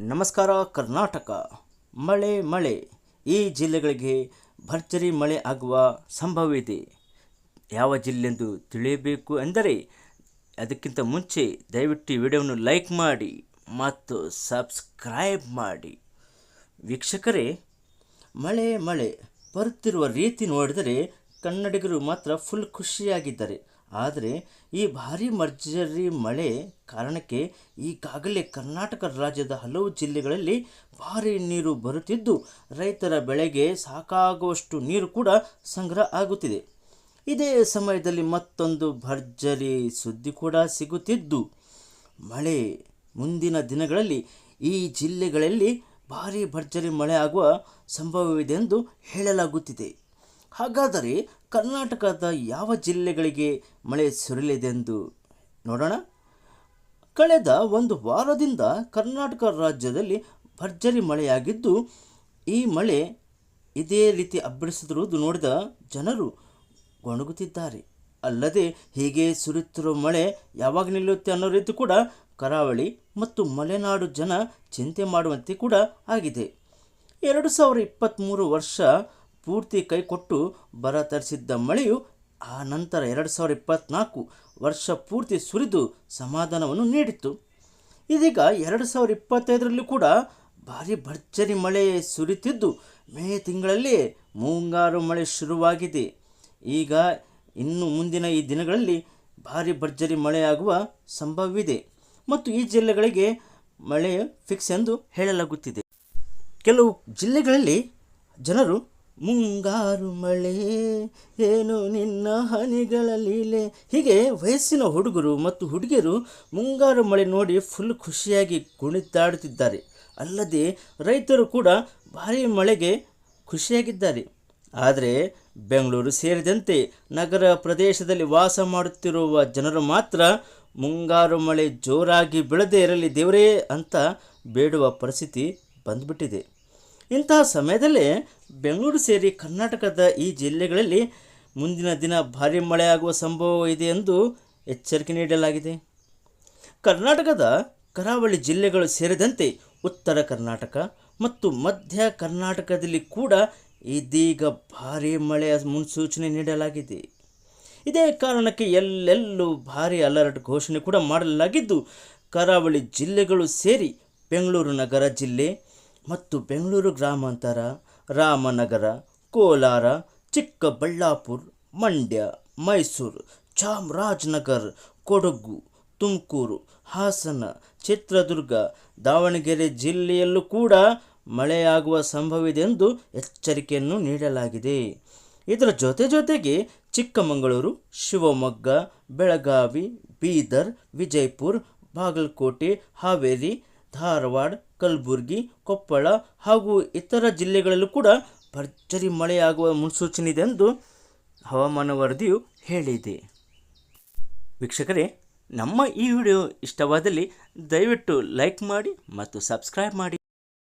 ನಮಸ್ಕಾರ, ಕರ್ನಾಟಕ. ಮಳೆ ಮಳೆ. ಈ ಜಿಲ್ಲೆಗಳಿಗೆ ಭರ್ಜರಿ ಮಳೆ ಆಗುವ ಸಂಭವವಿದೆ. ಯಾವ ಜಿಲ್ಲೆಂದು ತಿಳಿಯಬೇಕು ಎಂದರೆ, ಅದಕ್ಕಿಂತ ಮುಂಚೆ ದಯವಿಟ್ಟು ವಿಡಿಯೋವನ್ನು ಲೈಕ್ ಮಾಡಿ ಮತ್ತು ಸಬ್ಸ್ಕ್ರೈಬ್ ಮಾಡಿ. ವೀಕ್ಷಕರೇ, ಮಳೆ ಮಳೆ. ಬರುತ್ತಿರುವ ರೀತಿ ನೋಡಿದರೆ ಕನ್ನಡಿಗರು ಮಾತ್ರ ಫುಲ್ ಖುಷಿಯಾಗಿದ್ದಾರೆ. ಆದರೆ ಈ ಭಾರಿ ಮರ್ಜರಿ ಮಳೆ ಕಾರಣಕ್ಕೆ ಈಗಾಗಲೇ ಕರ್ನಾಟಕ ರಾಜ್ಯದ ಹಲವು ಜಿಲ್ಲೆಗಳಲ್ಲಿ ಭಾರಿ ನೀರು ಬರುತ್ತಿದ್ದು, ರೈತರ ಬೆಳೆಗೆ ಸಾಕಾಗುವಷ್ಟು ನೀರು ಕೂಡ ಸಂಗ್ರಹ ಆಗುತ್ತಿದೆ. ಇದೇ ಸಮಯದಲ್ಲಿ ಮತ್ತೊಂದು ಭರ್ಜರಿ ಸುದ್ದಿ ಕೂಡ ಸಿಗುತ್ತಿದ್ದು, ಮಳೆ ಮುಂದಿನ ದಿನಗಳಲ್ಲಿ ಈ ಜಿಲ್ಲೆಗಳಲ್ಲಿ ಭಾರಿ ಭರ್ಜರಿ ಮಳೆ ಆಗುವ ಸಂಭವವಿದೆ ಎಂದು ಹೇಳಲಾಗುತ್ತಿದೆ. ಹಾಗಾದರೆ ಕರ್ನಾಟಕದ ಯಾವ ಜಿಲ್ಲೆಗಳಿಗೆ ಮಳೆ ಸುರಿಯಲಿದೆಂದು ನೋಡೋಣ. ಕಳೆದ ಒಂದು ವಾರದಿಂದ ಕರ್ನಾಟಕ ರಾಜ್ಯದಲ್ಲಿ ಭರ್ಜರಿ ಮಳೆಯಾಗಿದ್ದು, ಈ ಮಳೆ ಇದೇ ರೀತಿ ಅಬ್ಬರಿಸಿದಿರುವುದು ನೋಡಿದ ಜನರು ಗೊಣಗುತ್ತಿದ್ದಾರೆ. ಅಲ್ಲದೆ ಹೀಗೆ ಸುರಿಯುತ್ತಿರುವ ಮಳೆ ಯಾವಾಗ ನಿಲ್ಲುತ್ತೆ ಅನ್ನೋ ರೀತಿ ಕೂಡ ಕರಾವಳಿ ಮತ್ತು ಮಲೆನಾಡು ಜನ ಚಿಂತೆ ಮಾಡುವಂತೆ ಕೂಡ ಆಗಿದೆ. ಎರಡು ಸಾವಿರ ಇಪ್ಪತ್ತ್ಮೂರು ವರ್ಷ ಪೂರ್ತಿ ಕೈಕೊಟ್ಟು ಬರ ತರಿಸಿದ್ದ ಮಳೆಯು ಆ ನಂತರ ಎರಡು ಸಾವಿರ ಇಪ್ಪತ್ತ್ನಾಲ್ಕು ವರ್ಷ ಪೂರ್ತಿ ಸುರಿದು ಸಮಾಧಾನವನ್ನು ನೀಡಿತ್ತು. ಇದೀಗ ಎರಡು ಸಾವಿರ ಇಪ್ಪತ್ತೈದರಲ್ಲೂ ಕೂಡ ಭಾರಿ ಭರ್ಜರಿ ಮಳೆ ಸುರಿತಿದ್ದು ಮೇ ತಿಂಗಳಲ್ಲಿ ಮುಂಗಾರು ಮಳೆ ಶುರುವಾಗಿದೆ. ಈಗ ಇನ್ನು ಮುಂದಿನ ಈ ದಿನಗಳಲ್ಲಿ ಭಾರಿ ಭರ್ಜರಿ ಮಳೆಯಾಗುವ ಸಂಭವವಿದೆ ಮತ್ತು ಈ ಜಿಲ್ಲೆಗಳಿಗೆ ಮಳೆ ಫಿಕ್ಸ್ ಎಂದು ಹೇಳಲಾಗುತ್ತಿದೆ. ಕೆಲವು ಜಿಲ್ಲೆಗಳಲ್ಲಿ ಜನರು ಮುಂಗಾರು ಮಳೆ, ಏನು ನಿನ್ನ ಹನಿಗಳ ಲೀಲೆ. ಹೀಗೆ ವಯಸ್ಸಿನ ಹುಡುಗರು ಮತ್ತು ಹುಡುಗಿಯರು ಮುಂಗಾರು ಮಳೆ ನೋಡಿ ಫುಲ್ ಖುಷಿಯಾಗಿ ಕುಣಿದಾಡುತ್ತಿದ್ದಾರೆ. ಅಲ್ಲದೆ ರೈತರು ಕೂಡ ಭಾರೀ ಮಳೆಗೆ ಖುಷಿಯಾಗಿದ್ದಾರೆ. ಆದರೆ ಬೆಂಗಳೂರು ಸೇರಿದಂತೆ ನಗರ ಪ್ರದೇಶದಲ್ಲಿ ವಾಸ ಮಾಡುತ್ತಿರುವ ಜನರು ಮಾತ್ರ ಮುಂಗಾರು ಮಳೆ ಜೋರಾಗಿ ಬೀಳದೇ ಇರಲಿ ದೇವರೇ ಅಂತ ಬೇಡುವ ಪರಿಸ್ಥಿತಿ ಬಂದ್ಬಿಟ್ಟಿದೆ. ಇಂತಹ ಸಮಯದಲ್ಲಿ ಬೆಂಗಳೂರು ಸೇರಿ ಕರ್ನಾಟಕದ ಈ ಜಿಲ್ಲೆಗಳಲ್ಲಿ ಮುಂದಿನ ದಿನ ಭಾರಿ ಮಳೆಯಾಗುವ ಸಂಭವ ಇದೆ ಎಂದು ಎಚ್ಚರಿಕೆ ನೀಡಲಾಗಿದೆ. ಕರ್ನಾಟಕದ ಕರಾವಳಿ ಜಿಲ್ಲೆಗಳು ಸೇರಿದಂತೆ ಉತ್ತರ ಕರ್ನಾಟಕ ಮತ್ತು ಮಧ್ಯ ಕರ್ನಾಟಕದಲ್ಲಿ ಕೂಡ ಇದೀಗ ಭಾರಿ ಮಳೆಯ ಮುನ್ಸೂಚನೆ ನೀಡಲಾಗಿದೆ. ಇದೇ ಕಾರಣಕ್ಕೆ ಎಲ್ಲೆಲ್ಲೂ ಭಾರಿ ಅಲರ್ಟ್ ಘೋಷಣೆ ಕೂಡ ಮಾಡಲಾಗಿದ್ದು, ಕರಾವಳಿ ಜಿಲ್ಲೆಗಳು ಸೇರಿ ಬೆಂಗಳೂರು ನಗರ ಜಿಲ್ಲೆ ಮತ್ತು ಬೆಂಗಳೂರು ಗ್ರಾಮಾಂತರ, ರಾಮನಗರ, ಕೋಲಾರ, ಚಿಕ್ಕಬಳ್ಳಾಪುರ, ಮಂಡ್ಯ, ಮೈಸೂರು, ಚಾಮರಾಜನಗರ, ಕೊಡಗು, ತುಮಕೂರು, ಹಾಸನ, ಚಿತ್ರದುರ್ಗ, ದಾವಣಗೆರೆ ಜಿಲ್ಲೆಯಲ್ಲೂ ಕೂಡ ಮಳೆಯಾಗುವ ಸಂಭವವಿದೆ ಎಂದು ಎಚ್ಚರಿಕೆಯನ್ನು ನೀಡಲಾಗಿದೆ. ಇದರ ಜೊತೆ ಜೊತೆಗೆ ಚಿಕ್ಕಮಗಳೂರು, ಶಿವಮೊಗ್ಗ, ಬೆಳಗಾವಿ, ಬೀದರ್, ವಿಜಯಪುರ, ಬಾಗಲಕೋಟೆ, ಹಾವೇರಿ ಧಾರವಾಡ, ಕಲಬುರಗಿ, ಕೊಪ್ಪಳ ಹಾಗೂ ಇತರ ಜಿಲ್ಲೆಗಳಲ್ಲೂ ಕೂಡ ಭರ್ಜರಿ ಮಳೆಯಾಗುವ ಮುನ್ಸೂಚನೆ ಇದೆ ಎಂದು ಹವಾಮಾನ ವರದಿಯು ಹೇಳಿದೆ. ವೀಕ್ಷಕರೇ, ನಮ್ಮ ಈ ವಿಡಿಯೋ ಇಷ್ಟವಾದಲ್ಲಿ ದಯವಿಟ್ಟು ಲೈಕ್ ಮಾಡಿ ಮತ್ತು ಸಬ್ಸ್ಕ್ರೈಬ್ ಮಾಡಿ.